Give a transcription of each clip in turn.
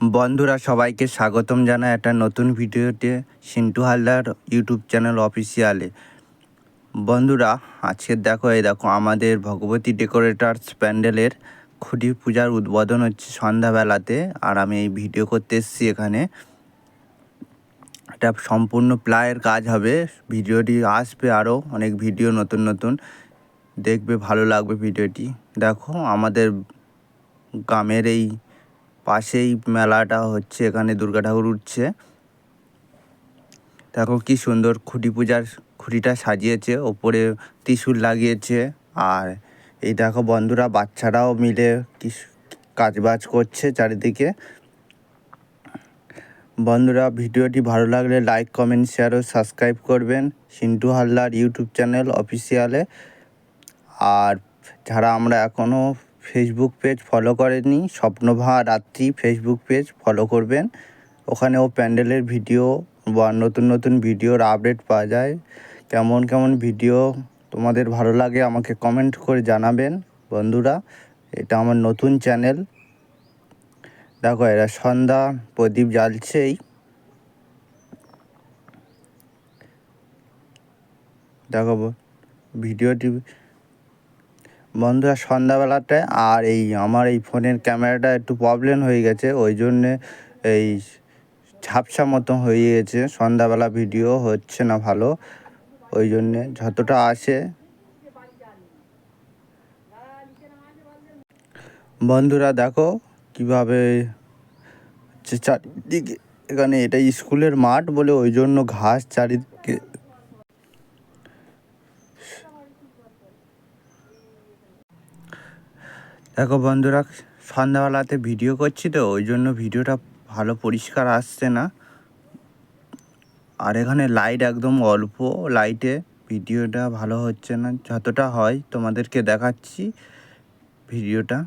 বন্ধুরা, সবাইকে স্বাগতম জানাই একটা নতুন ভিডিওতে সিন্টু হালদার ইউটিউব চ্যানেল অফিসিয়ালে। বন্ধুরা, আজকে দেখো, এই দেখো, আমাদের ভগবতী ডেকোরেটার্স প্যান্ডেলের খুঁটি পূজার উদ্বোধন হচ্ছে সন্ধ্যাবেলাতে, আর আমি এই ভিডিও করতে এসেছি এখানে। এটা সম্পূর্ণ প্লায়ের কাজ হবে, ভিডিওটি আসবে আরও অনেক ভিডিও নতুন নতুন। দেখবে, ভালো লাগবে ভিডিওটি। দেখো, আমাদের গ্রামের এই পাশেই মেলাটা হচ্ছে, এখানে দুর্গা ঠাকুর উঠছে। দেখো কি সুন্দর খুঁটি পূজার খুঁটিটা সাজিয়েছে, ওপরে ত্রিশূল লাগিয়েছে। আর এই দেখো বন্ধুরা, বাচ্চারাও মিলে কি কাজবাজ করছে চারিদিকে। বন্ধুরা, ভিডিওটি ভালো লাগলে লাইক, কমেন্ট, শেয়ার ও সাবস্ক্রাইব করবেন। সিন্টু হালদার ইউটিউব চ্যানেল অফিসিয়ালে। আর যারা আমরা এখনও ফেসবুক পেজ ফলো করেনি স্বপ্নভা রাত্রি ফেসবুক পেজ ফলো করবেন। ওখানেও প্যান্ডেলের ভিডিও বা নতুন নতুন ভিডিওর আপডেট পাওয়া যায়। কেমন কেমন ভিডিও তোমাদের ভালো লাগে আমাকে কমেন্ট করে জানাবেন, বন্ধুরা। এটা আমার নতুন চ্যানেল দেখো, এরা সন্ধ্যা, প্রদীপ জ্বালছেই। দেখো ভিডিওটি বন্ধুরা সন্ধ্যাবেলাটায় আর এই আমার এই ফোনের ক্যামেরাটা একটু প্রবলেম হয়ে গেছে, ওই জন্যে এই ঝাপসা মতো হয়ে গেছে, সন্ধ্যাবেলা ভিডিও হচ্ছে না ভালো, ওই জন্যে যতটা আসে বন্ধুরা, দেখো কীভাবে চারিদিকে, এখানে এটা স্কুলের মাঠ বলে, ওই জন্য ঘাস চারিদিকে দেখো বন্ধুরা, সন্ধ্যাবেলাতে ভিডিও করছি তো, ওই জন্য ভিডিওটা ভালো পরিষ্কার আসছে না। আর এখানে লাইট একদম অল্প লাইটে ভিডিওটা ভালো হচ্ছে না, যতটা হয় তোমাদেরকে দেখাচ্ছি ভিডিওটা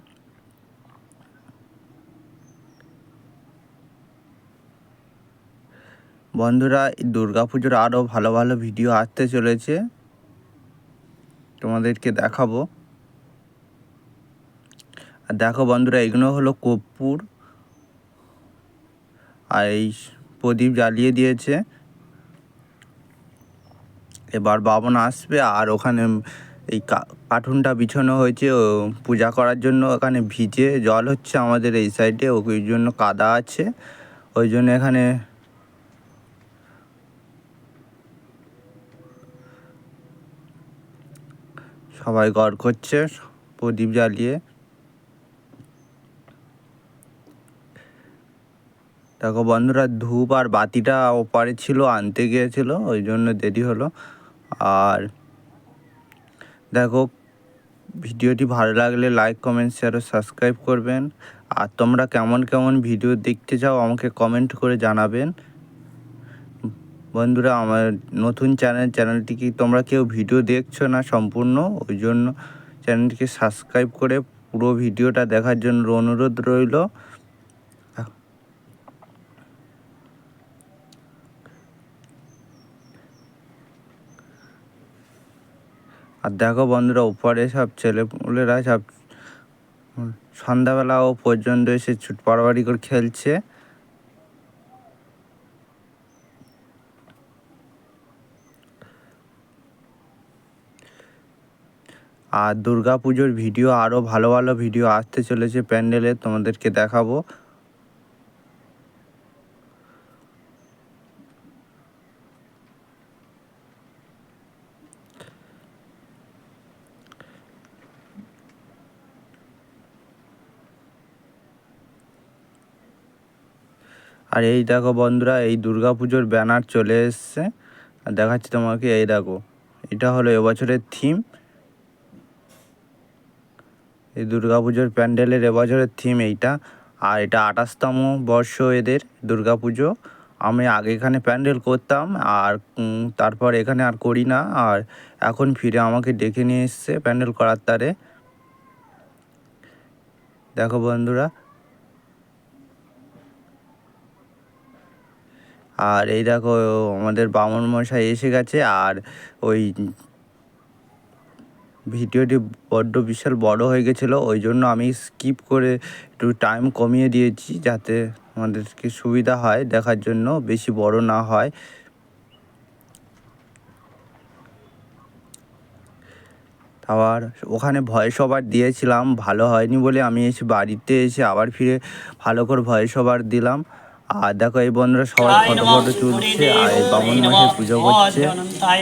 বন্ধুরা পুজোর আরও ভালো ভালো ভিডিও আসতে চলেছে। তোমাদেরকে দেখাবো। আর দেখো বন্ধুরা, এগুলো হলো কর্পূর। আর এই প্রদীপ জ্বালিয়ে দিয়েছে। এবার বাবন আসবে আর ওখানে এই কার্টুনটা বিছানো হয়েছে। ও পূজা করার জন্য ওখানে ভিজে জল হচ্ছে আমাদের এই সাইডে ওই জন্য কাদা আছে। ওই জন্য এখানে সবাই গড় করছে প্রদীপ জ্বালিয়ে। দেখো বন্ধুরা ধূপ আর বাতিটা ওপারে ছিল, আনতে গিয়েছিল, ওই জন্য দেরি হলো। আর দেখো, ভিডিওটি ভালো লাগলে লাইক কমেন্ট শেয়ার ও সাবস্ক্রাইব করবেন। আর তোমরা কেমন কেমন ভিডিও দেখতে চাও আমাকে কমেন্ট করে জানাবেন। বন্ধুরা, আমার নতুন চ্যানেল চ্যানেলটিকে তোমরা কেউ ভিডিও দেখছ না সম্পূর্ণ? ওই জন্য চ্যানেলটিকে সাবস্ক্রাইব করে পুরো ভিডিওটা দেখার জন্য অনুরোধ রইল। আর দেখো বন্ধুরা, উপরে সব ছেলেপুলেরা সব সন্ধ্যাবেলাও পর্যন্ত এসে ছুট পাড়াবাড়ি করে খেলছে। আর দুর্গা পুজোর ভিডিও আরও ভালো ভালো ভিডিও আসতে চলেছে প্যান্ডেলে, তোমাদেরকে দেখাবো। আর এই দেখো বন্ধুরা, এই দুর্গা পুজোর ব্যানার চলে এসছে। আর দেখাচ্ছি তোমাকে, এই দেখো, এটা হলো এবছরের থিম এই দুর্গা পুজোর প্যান্ডেলের এবছরের থিম এইটা। আর এটা আঠাশতম বর্ষ এদের দুর্গা পুজো আমি আগে এখানে প্যান্ডেল করতাম, আর তারপর এখানে আর করি না। আর এখন ফিরে আমাকে ডেকে নিয়ে এসছে প্যান্ডেল করার তারে। দেখো বন্ধুরা আর এই দেখো, আমাদের বামন মশাই এসে গেছে আর ওই ভিডিওটি বড্ড বিশাল বড় হয়ে গেছিল, ওই জন্য আমি স্কিপ করে একটু টাইম কমিয়ে দিয়েছি যাতে আমাদেরকে সুবিধা হয় দেখার জন্য, বেশি বড় না হয়। আবার ওখানে ভয়েস ওভার দিয়েছিলাম, ভালো হয়নি বলে আমি এসে বাড়িতে এসে আবার ফিরে ভালো করে ভয়েস ওভার দিলাম। আর দেখো এই বন্ধুরা সবাই ফটো ফটো তুলছে আর এই বামন মাসে পুজো করছে অনন্তায়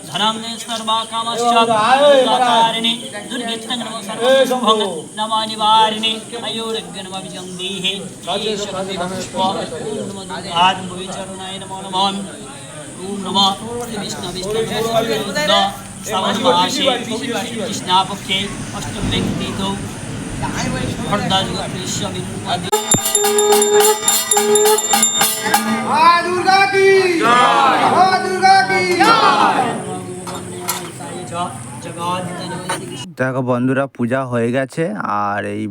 নমঃ হে শবদ্ধা পুষ্প ওম নমো গঙ্গণেশায় নমো নমঃ ভবে তুষ্ণীগন্ধা পুষ্প ওম ভাদ পুষ্পায় নমঃ ওম নমো ভদ্রকাল্যৈ নমো নিত্যং নমো ঈশান্য দেখো বন্ধুরা, পূজা হয়ে গেছে, আর এই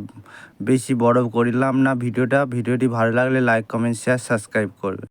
বেশি বড় করিলাম না ভিডিওটা। ভিডিওটি ভালো লাগলে লাইক কমেন্ট শেয়ার সাবস্ক্রাইব করবে।